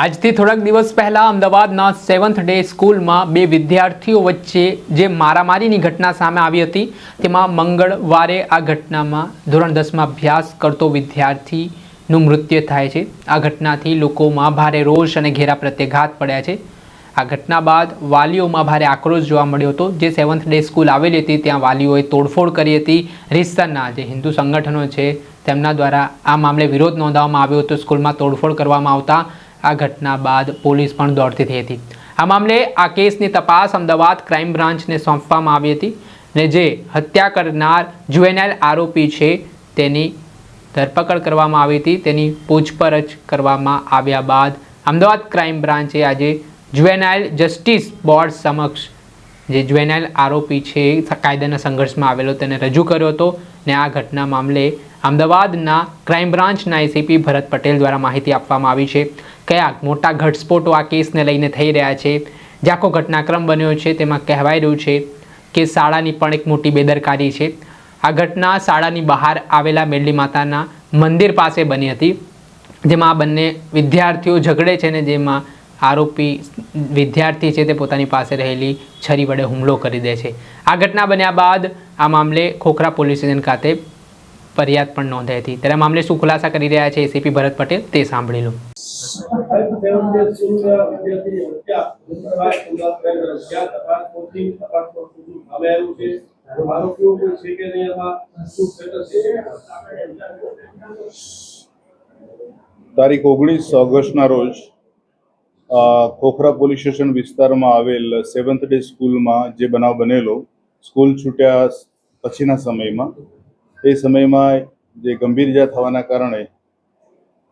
આજથી થોડાક દિવસ પહેલા અમદાવાદના સેવન્થ ડે સ્કૂલમાં બે વિદ્યાર્થીઓ વચ્ચે જે મારામારીની ઘટના સામે આવી હતી, તેમાં મંગળવારે આ ઘટનામાં ધોરણ દસમાં અભ્યાસ કરતો વિદ્યાર્થીનું મૃત્યુ થાય છે. આ ઘટનાથી લોકોમાં ભારે રોષ અને ઘેરા પ્રત્યાઘાત પડ્યા છે. આ ઘટના બાદ વાલીઓમાં ભારે આક્રોશ જોવા મળ્યો હતો. જે સેવન્થ ડે સ્કૂલ આવેલી હતી, ત્યાં વાલીઓએ તોડફોડ કરી હતી. રીતસરના જે હિન્દુ સંગઠનો છે, તેમના દ્વારા આ મામલે વિરોધ નોંધાવવામાં આવ્યો હતો. સ્કૂલમાં તોડફોડ કરવામાં આવતા આ ઘટના બાદ પોલીસ પણ દોડતી થઈ હતી. આ મામલે આ કેસની તપાસ અમદાવાદ ક્રાઇમ બ્રાન્ચને સોંપવામાં આવી હતી ને જે હત્યા કરનાર જુએનએલ આરોપી છે તેની ધરપકડ કરવામાં આવી હતી. તેની પૂછપરછ કરવામાં આવ્યા બાદ અમદાવાદ ક્રાઇમ બ્રાન્ચે આજે જુએનાઇલ જસ્ટિસ બોર્ડ સમક્ષ જે જુએનાઇલ આરોપી છે, કાયદાના સંઘર્ષમાં આવેલો, તેને રજૂ કર્યો હતો ને આ ઘટના મામલે અમદાવાદના ક્રાઇમ બ્રાન્ચના એસીપી ભરત પટેલ દ્વારા માહિતી આપવામાં આવી છે. કયા મોટા ઘટસ્ફોટો આ કેસને લઈને થઈ રહ્યા છે? જે આખો ઘટનાક્રમ બન્યો છે, તેમાં કહેવાય રહ્યું છે કે શાળાની પણ એક મોટી બેદરકારી છે. આ ઘટના શાળાની બહાર આવેલા મેરલી માતાના મંદિર પાસે બની હતી, જેમાં આ બંને વિદ્યાર્થીઓ ઝઘડે છે ને જેમાં આરોપી વિદ્યાર્થી છે તે પોતાની પાસે રહેલી છરી વડે હુમલો કરી દે છે. આ ઘટના બન્યા બાદ આ મામલે ખોખરા પોલીસ સ્ટેશન ખાતે ફરિયાદ પણ નોંધાઈ હતી. ત્યારે મામલે શું ખુલાસા કરી રહ્યા છે એસીપી ભરત પટેલ તે સાંભળી લો. તારીખ ઓગણીસ ઓગસ્ટના રોજ ખોખરા પોલીસ સ્ટેશન વિસ્તારમાં આવેલ સેવન્થ ડે સ્કૂલમાં જે બનાવ બનેલો, સ્કૂલ છૂટ્યા પછીના સમયમાં એ સમયમાં જે ગંભીર ઇજા થવાના કારણે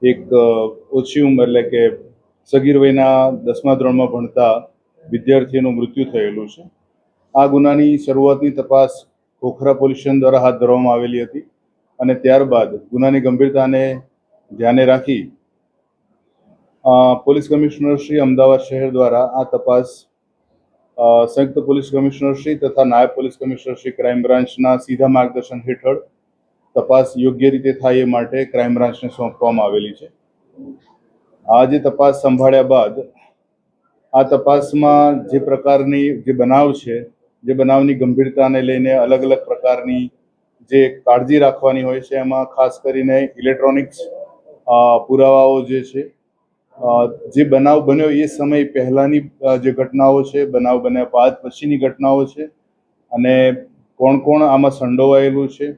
એક ઓછી ઉંમર એટલે કે સગીર વયના દસમા ધોરણમાં ભણતા વિદ્યાર્થીનું મૃત્યુ થયેલું છે. આ ગુનાની શરૂઆતની તપાસ ખોખરા પોલીસ સ્ટેશન દ્વારા હાથ ધરવામાં આવેલી હતી અને ત્યારબાદ ગુનાની ગંભીરતાને ધ્યાને રાખી પોલીસ કમિશનર શ્રી અમદાવાદ શહેર દ્વારા આ તપાસ સંયુક્ત પોલીસ કમિશનર શ્રી તથા નાયબ પોલીસ કમિશનર શ્રી ક્રાઇમ બ્રાન્ચના સીધા માર્ગદર્શન હેઠળ તપાસ યોગ્ય રીતે થાય એ માટે ક્રાઇમ બ્રાન્ચને સોંપવામાં આવેલી છે. આ જે તપાસ સંભાળ્યા બાદ આ તપાસમાં જે પ્રકારની જે બનાવ છે, જે બનાવની ગંભીરતાને લઈને અલગ અલગ પ્રકારની જે કાળજી રાખવાની હોય છે, એમાં ખાસ કરીને ઇલેક્ટ્રોનિક્સ પુરાવાઓ જે છે જે બનાવ બન્યો એ સમય પહેલાંની જે ઘટનાઓ છે, બનાવ બન્યા બાદ પછીની ઘટનાઓ છે અને કોણ કોણ આમાં સંડોવાયેલું છે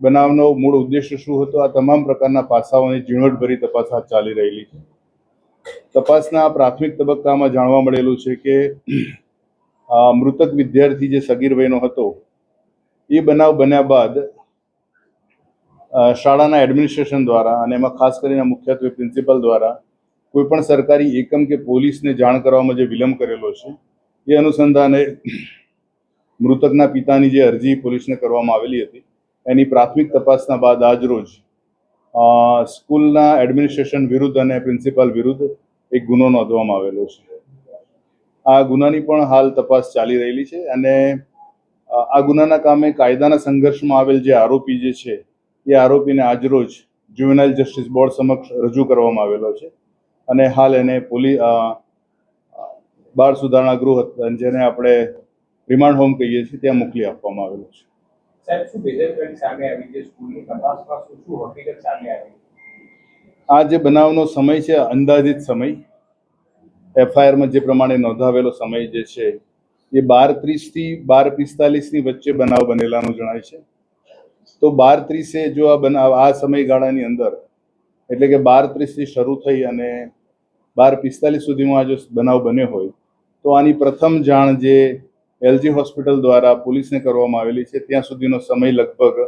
બનાવનો મૂળ ઉદ્દેશ્ય શું હતો? આ તમામ પ્રકારના પાસાઓની ઝીણવટભરી તપાસ હાથ ચાલી રહેલી છે. તપાસના પ્રાથમિક તબક્કામાં જાણવા મળેલું છે કે મૃતક વિદ્યાર્થી જે સગીર વયનો હતો, એ બનાવ બન્યા બાદ શાળાના એડમિનિસ્ટ્રેશન દ્વારા અને એમાં ખાસ કરીને મુખ્યત્વે પ્રિન્સિપલ દ્વારા કોઈ પણ સરકારી એકમ કે પોલીસને જાણ કરવામાં જે વિલંબ કરેલો છે, એ અનુસંધાને મૃતકના પિતાની જે અરજી પોલીસને કરવામાં આવેલી હતી. એની પ્રાથમિક તપાસના બાદ આજરોજ રોજ સ્કૂલના એડમિનિસ્ટ્રેશન વિરુદ્ધ અને પ્રિન્સિપાલ વિરુદ્ધ એક ગુનો નોંધવામાં આવેલો છે. આ ગુનાની પણ હાલ તપાસ ચાલી રહેલી છે અને આ ગુનાના કામે કાયદાના સંઘર્ષમાં આવેલ જે આરોપી જે છે, એ આરોપીને આજરોજ જ્યુવેનાઇલ જસ્ટિસ બોર્ડ સમક્ષ રજૂ કરવામાં આવેલો છે અને હાલ એને પોલીસ બાળ સુધારણા ગૃહ, જેને આપણે રિમાન્ડ હોમ કહીએ છીએ, ત્યાં મોકલી આપવામાં આવેલો છે. આ જે બનાવનો સમય છે, અંદાજિત સમય, એફઆઈઆરમાં જે પ્રમાણે નોંધાવેલો સમય જે છે, એ બાર ત્રીસથી બાર પિસ્તાલીસની વચ્ચે બનાવ બનેલાનું જણાય છે. તો બાર ત્રીસે જો આ બનાવ, આ સમયગાળાની અંદર, એટલે કે બાર ત્રીસથી શરૂ થઈ અને બાર પિસ્તાલીસ સુધીમાં આ જો બનાવ બન્યો હોય, તો આની પ્રથમ જાણ જે એલજી હોસ્પિટલ દ્વારા પોલીસને કરવામાં આવેલી છે. ત્યાં સુધીનો સમય લગભગ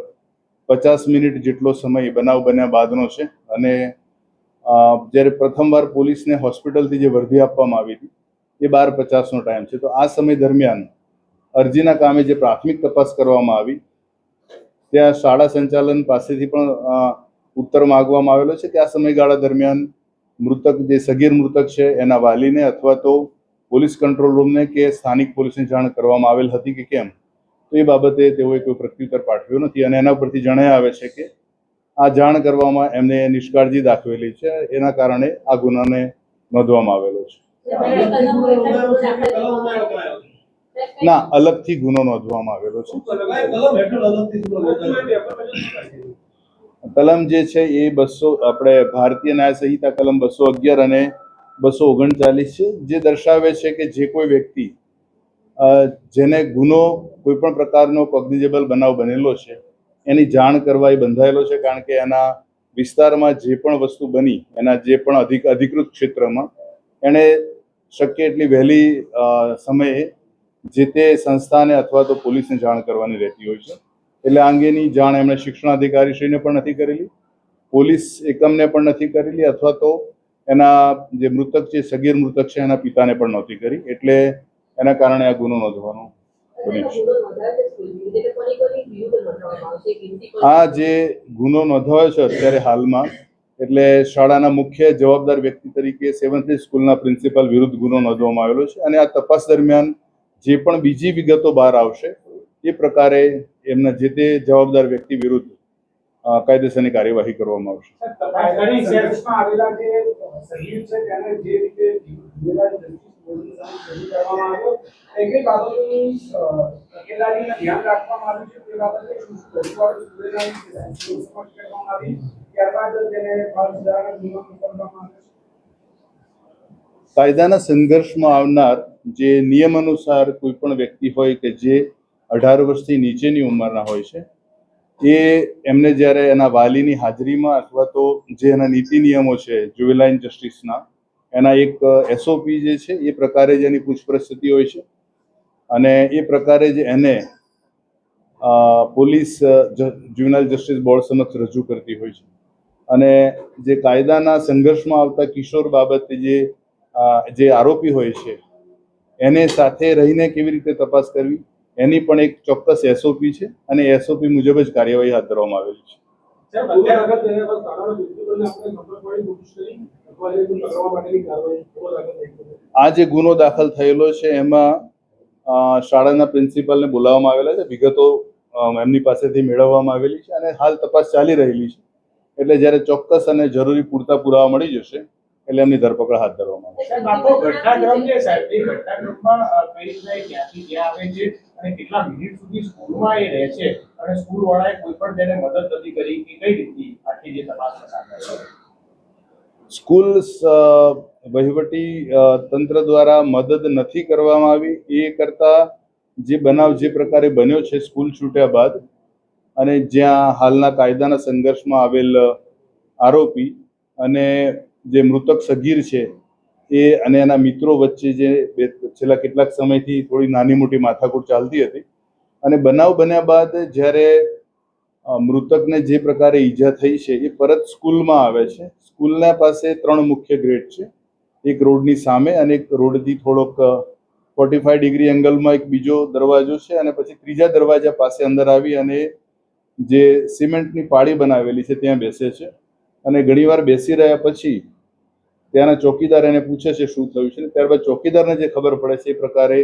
પચાસ મિનિટ જેટલો સમય બનાવ બન્યા બાદનો છે અને જ્યારે પ્રથમવાર પોલીસને હોસ્પિટલથી જે વર્ધી આપવામાં આવી હતી, એ બાર પચાસનો ટાઈમ છે. તો આ સમય દરમિયાન અરજીના કામે જે પ્રાથમિક તપાસ કરવામાં આવી, ત્યાં શાળા સંચાલન પાસેથી પણ ઉત્તર માગવામાં આવેલો છે કે આ સમયગાળા દરમિયાન મૃતક, જે સગીર મૃતક છે, એના વાલીને અથવા તો પોલીસ કંટ્રોલ રૂમને કે સ્થાનિક પોલીસને જાણ કરવામાં આવેલ હતી કે કેમ? તો એ બાબતે તેઓએ કોઈ પ્રત્યુત્તર પાઠવ્યો નથી અને એના પરથી જણાય આવે છે કે આ જાણ કરવામાં એમને નિષ્કાળજી દાખવેલી છે. એના કારણે આ ગુનાને નોંધવામાં આવેલો છે. ના, અલગથી ગુનો નોંધવામાં આવેલો છે. કલમ જે છે એ બસો, આપણે ભારતીય ન્યાય સંહિતા કલમ બસો અગિયાર અને બસો ઓગણચાલીસ છે, જે દર્શાવે છે કે જે કોઈ વ્યક્તિ જેને ગુનો કોઈ પણ પ્રકારનો કોગ્નિઝેબલ બનાવ બનેલો છે, એની જાણ કરવા એ બંધાયેલો છે, કારણ કે એના વિસ્તારમાં જે પણ વસ્તુ બની, એના જે પણ અધિક, અધિકૃત ક્ષેત્રમાં, એણે શક્ય એટલી વહેલી સમયે જે તે સંસ્થાને અથવા તો પોલીસને જાણ કરવાની રહેતી હોય છે. એટલે આ અંગેની જાણ એમણે શિક્ષણાધિકારીશ્રીને પણ નથી કરેલી, પોલીસ એકમને પણ નથી કરેલી, અથવા તો એના જે મૃતક છે, સગીર મૃતક છે, એના પિતાને પણ નહોતી કરી. એટલે એના કારણે આ ગુનો નોંધવાનો આ જે ગુનો નોંધાયો છે અત્યારે હાલમાં, એટલે શાળાના મુખ્ય જવાબદાર વ્યક્તિ તરીકે સેવન્થ સ્કૂલના પ્રિન્સિપાલ વિરુદ્ધ ગુનો નોંધવામાં આવેલો છે અને આ તપાસ દરમિયાન જે પણ બીજી વિગતો બહાર આવશે, એ પ્રકારે એમના જે તે જવાબદાર વ્યક્તિ વિરુદ્ધ કાયદેસરની કાર્યવાહી કરવામાં આવશે. કાયદાના સંઘર્ષમાં આવનાર જે નિયમ અનુસાર કોઈ પણ વ્યક્તિ હોય કે જે અઢાર વર્ષથી નીચેની ઉંમરના હોય છે એ એમને જ્યારે એના વાલીની હાજરીમાં અથવા તો જે એના નીતિ નિયમો છે જુવેલાઇન જસ્ટિસના એના એક એસઓપી જે છે, એ પ્રકારે જ એની પૂછપરછ થતી હોય છે. અને એ પ્રકારે જ એને પોલીસ જ્યુવેનાઇલ જસ્ટિસ બોર્ડ સમક્ષ રજૂ કરતી હોય છે. અને જે કાયદાના સંઘર્ષમાં આવતા કિશોર બાબતે જે જે આરોપી હોય છે, એને સાથે રહીને કેવી રીતે તપાસ કરવી? એની પણ એક ચોક્કસ એસઓપી છે અને એસઓપી મુજબ જ કાર્યવાહી હાથ ધરવામાં આવેલી છે. આ જે ગુનો દાખલ થયેલો છે એમાં શાળાના પ્રિન્સિપાલને બોલાવવામાં આવેલા છે. વિગતો એમની પાસેથી મેળવવામાં આવેલી છે અને હાલ તપાસ ચાલી રહેલી છે. એટલે જ્યારે ચોક્કસ અને જરૂરી પૂરતા પુરાવા મળી જશે એટલે એમની ધરપકડ હાથ ધરવામાં સ્કૂલ વહીવટી તંત્ર દ્વારા મદદ નથી કરવામાં આવી. એ કરતા જે બનાવ જે પ્રકારે બન્યો છે સ્કૂલ છૂટ્યા બાદ અને જ્યાં હાલના કાયદાના સંઘર્ષમાં આવેલ આરોપી અને જે મૃતક સગીર છે, એ અને એના મિત્રો વચ્ચે જે છેલ્લા કેટલાક સમયથી થોડી નાની મોટી માથાકૂટ ચાલતી હતી. અને બનાવ બન્યા બાદ જ્યારે મૃતકને જે પ્રકારે ઈજા થઈ છે, એ પરત સ્કૂલમાં આવે છે. સ્કૂલના પાસે ત્રણ મુખ્ય ગ્રેડ છે. એક રોડની સામે અને એક રોડથી થોડોક ફોર્ટી ફાઈવ ડિગ્રી એંગલમાં એક બીજો દરવાજો છે અને પછી ત્રીજા દરવાજા પાસે અંદર આવી અને જે સિમેન્ટની પાળી બનાવેલી છે, ત્યાં બેસે છે. અને ઘણીવાર બેસી રહ્યા પછી ત્યાંના ચોકીદાર એને પૂછે છે શું થયું છે ત્યારબાદ ચોકીદારને જે ખબર પડે છે એ પ્રકારે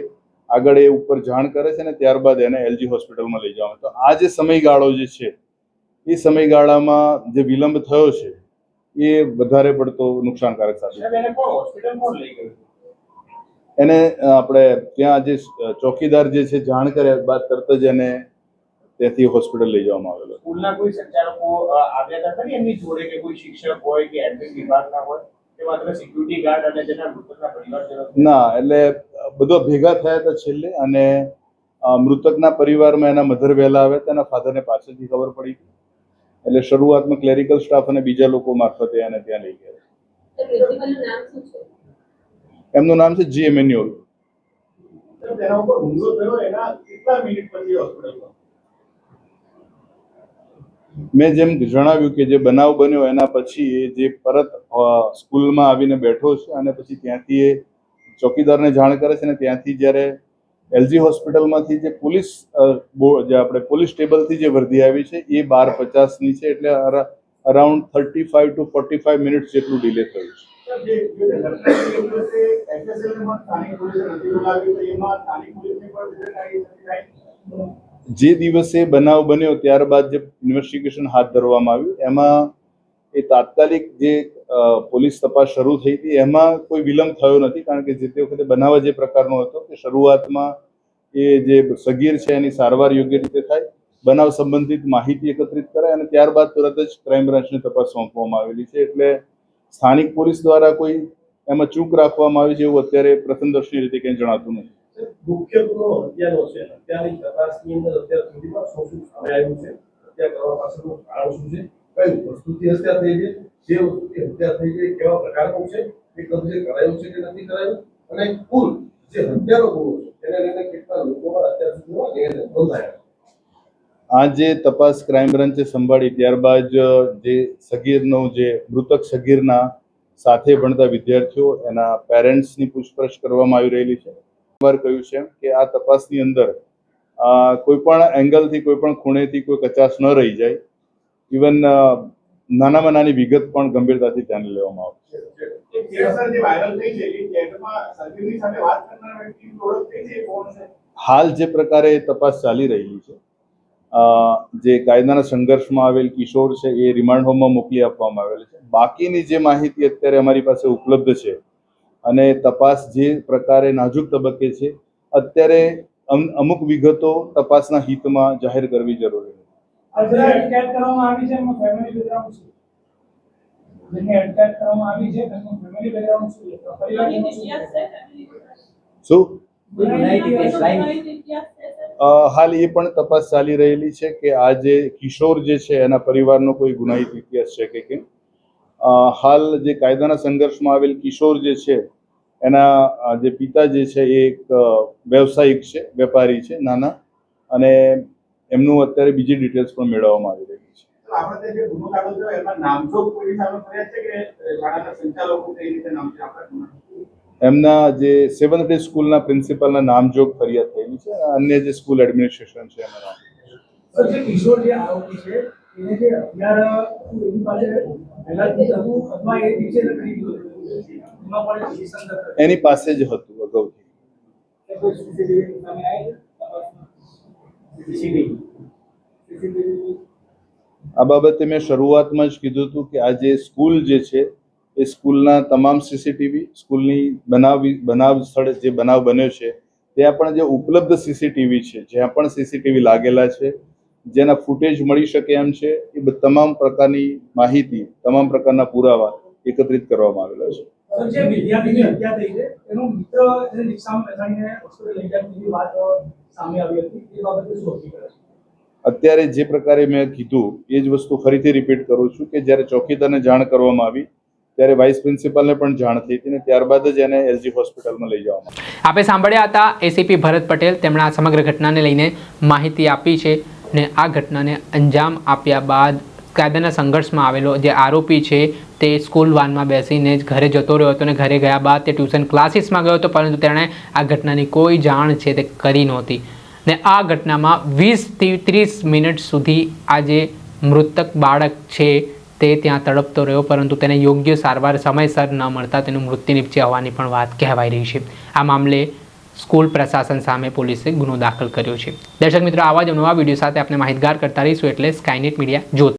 આગળ એ ઉપર જાણ કરે છે અને ત્યારબાદ એને એલજી હોસ્પિટલમાં લઈ જવાનું તો આ જે સમયગાળો જે છે એ સમયગાળામાં જે વિલંબ થયો છે એ વધારે પડતો નુકસાનકારક સાબિત એને આપણે ત્યાં જે ચોકીદાર જે છે જાણ કર્યા બાદ તરત જ એને ત્યાંથી હોસ્પિટલ લઈ જવામાં આવેલો. સ્કૂલના કોઈ સંચાલકો આવ્યા હતા એમની જોડે કે કોઈ શિક્ષક હોય કે એડમિન વિભાગના હોય? કે માત્ર સિક્યુરિટી ગાર્ડ અને જેના મૃતકના પરિવારજનો. ના એટલે બધો ભેગા થયા હતા છેલ્લે અને મૃતકના પરિવારમાં એના મધર વહેલા આવ્યા હતા એના ફાધરને પાછળથી ખબર પડી હતી. એટલે શરૂઆતમાં ક્લેરિકલ સ્ટાફ અને બીજા લોકો મારફતે એને ત્યાં લઈ ગયા. એમનું નામ છે જી એમેન્યુઅલ. તેના ઉપર હુમલો થયો એના કેટલા મિનિટ પછી હોસ્પિટલમાં મેં જેમ જણાવ્યું કે જે બનાવ બન્યો એના પછી એ જે પરત સ્કૂલમાં આવીને બેઠો છે અને પછી ત્યાંથી એ ચોકીદારને જાણ કરે છે અને ત્યાંથી જ્યારે એલજી હોસ્પિટલમાંથી જે પોલીસ જે આપણે પોલીસ ટેબલથી જે વર્દી આવી છે એ બાર પચાસની છે એટલે around thirty five to forty five minute જેટલું ડિલે થયું છે. એમાં જે દિવસે બનાવ બન્યો ત્યારબાદ જે ઇન્વેસ્ટિગેશન હાથ ધરવામાં આવ્યું, એમાં એ તાત્કાલિક જે પોલીસ તપાસ શરૂ થઈ હતી, એમાં કોઈ વિલંબ થયો નથી, કારણ કે જે તે વખતે બનાવ જે પ્રકારનો હતો કે શરૂઆતમાં એ જે સગીર છે એની સારવાર યોગ્ય રીતે થાય, બનાવ સંબંધિત માહિતી એકત્રિત કરાય અને ત્યારબાદ તરત જ ક્રાઇમ બ્રાન્ચને તપાસ સોંપવામાં આવેલી છે. એટલે સ્થાનિક પોલીસ દ્વારા કોઈ એમાં ચૂક રાખવામાં આવી છે એવું અત્યારે પ્રથમદર્શની રીતે કંઈ જણાતું નથી. મુખ્ય ગુનો હત્યાનો છે. હત્યાની તપાસની અંદર અત્યાર સુધીમાં શું શું સામે આવ્યું છે? હત્યા કરવા પાછળનું કારણ શું છે? કઈ વસ્તુથી હત્યા થઈ છે? જે વસ્તુથી હત્યા થઈ છે કેવા પ્રકારનું છે? એ કબજે કરાયું છે કે નથી કરાયું? અને કુલ જે હત્યાનો ગુનો છે, તેને લઈને કેટલા લોકોના અત્યાર સુધીમાં ગેરહાજર નોંધાયા આ જે તપાસ ક્રાઇમ બ્રાન્ચે સંભાળી ત્યારબાદ જે સગીરનો જે મૃતક સગીરના સાથે ભણતા વિદ્યાર્થીઓ, એના પેરેન્ટ્સની પૂછપરછ કરવામાં આવી રહેલી છે. વાર કહ્યું છે કે આ તપાસની અંદર કોઈ પણ એંગલથી કોઈ પણ ખૂણેથી કોઈ કચાશ ન રહી જાય. ઇવન નાનામાં નાની વિગત પણ ગંભીરતાથી ધ્યાને લેવામાં આવશે. છે હાલ જે પ્રકારે તપાસ ચાલી રહી છે જે કાયદાના સંઘર્ષમાં આવેલ કિશોર છે એ રિમાન્ડ હોમમાં મોકલી આપવામાં આવેલ છે. બાકીની જે માહિતી અત્યારે અમારી પાસે ઉપલબ્ધ છે અને તપાસ જે પ્રકારે નાજુક તબક્કે છે અત્યારે અમ- અમુક વિગતો તપાસના હિતમાં જાહેર કરવી જરૂરી છે આજે અટકાયત કરવામાં આવી છે એમનું ફેમિલી બેકગ્રાઉન્ડ શું હાલ એ પણ તપાસ ચાલી રહેલી છે કે આ જે કિશોર જે છે એના પરિવારનો કોઈ ગુનાહિત ઇતિહાસ છે કે કેમ? હાલ જે કાયદાના સંઘર્ષમાં આવેલ કિશોર જે છે એના જે પિતા જે છે એ એક વ્યવસાયિક છે વેપારી છે નાના અને એમનું અત્યારે બીજી ડિટેલ્સ પણ મેળવવામાં આવી રહી છે. તો આપણે જે ગુનો દાખલ થયો એમાં નામજોગ કોઈ સામે ફરિયાદ છે કે શાળાના સંચાલકો કઈ રીતે નામ છે? આપણા ગુનામાં? એમના જે સેવન્થ ડે સ્કૂલના પ્રિન્સિપલના નામજોગ ફરિયાદ થયેલી છે અન્ય જે સ્કૂલ એડમિનિસ્ટ્રેશન છે જે કિશોર જે આરોપી છે એને જે હથિયાર એની પાસે પહેલાથી જ હતું અથવા એ દિવસે ખરીદ્યું એમાં પણ એક એની પાસે જ હતું અગાઉથી. આ બાબતે મેં શરૂઆતમાં જ કીધું હતું કે આ જે સ્કૂલ જે છે એ સ્કૂલના તમામ સીસીટીવી સ્કૂલની બનાવ બનાવ સ્થળે જે બનાવ બન્યો છે ત્યાં પણ જે ઉપલબ્ધ સીસીટીવી છે જ્યાં પણ સીસીટીવી લાગેલા છે જેના ફૂટેજ મળી શકે એમ છે એ તમામ પ્રકારની માહિતી તમામ પ્રકારના પુરાવા એકત્રિત કરવામાં આવેલા છે. જે વિદ્યાર્થીની હત્યા થઈ છે એનો મિત્ર એને રિક્ષામાં બેસાડીને હોસ્પિટલ લઈ જાય તેવી વાત સામે આવી હતી એ બાબતે શું હકીકત અત્યારે જે પ્રકારે મેં કીધું એ જ વસ્તુ ફરીથી રિપીટ કરું છું કે જ્યારે ચોકીદારને જાણ કરવામાં આવી ત્યારે વાઇસ પ્રિન્સિપાલને પણ જાણ થઈ હતી અને ત્યારબાદ જ એને એલજી હોસ્પિટલમાં લઈ જવામાં આપણે આપે સાંભળ્યા હતા એસીપી ભરત પટેલ તેમણે આ સમગ્ર ઘટનાને લઈને માહિતી આપી છે. ને આ ઘટનાને અંજામ આપ્યા બાદ કાયદાના સંઘર્ષમાં આવેલો જે આરોપી છે તે સ્કૂલ વાનમાં બેસીને જ ઘરે જતો રહ્યો હતો અને ઘરે ગયા બાદ તે ટ્યુશન ક્લાસીસમાં ગયો હતો, પરંતુ તેણે આ ઘટનાની કોઈ જાણ છે તે કરી નહોતી. ને આ ઘટનામાં વીસથી ત્રીસ મિનિટ સુધી આ જે મૃતક બાળક છે તે ત્યાં તડપતો રહ્યો, પરંતુ તેને યોગ્ય સારવાર સમયસર ન મળતા તેનું મૃત્યુ નિપજ્યા હોવાની પણ વાત કહેવાઈ રહી છે. આ મામલે સ્કૂલ પ્રશાસન સામે પોલીસે ગુનો દાખલ કર્યો છે. દર્શક મિત્રો, આવા જ નવા વીડિયો સાથે આપણે માહિતગાર કરતા રહીશું એટલે સ્કાયનેટ મીડિયા જોતા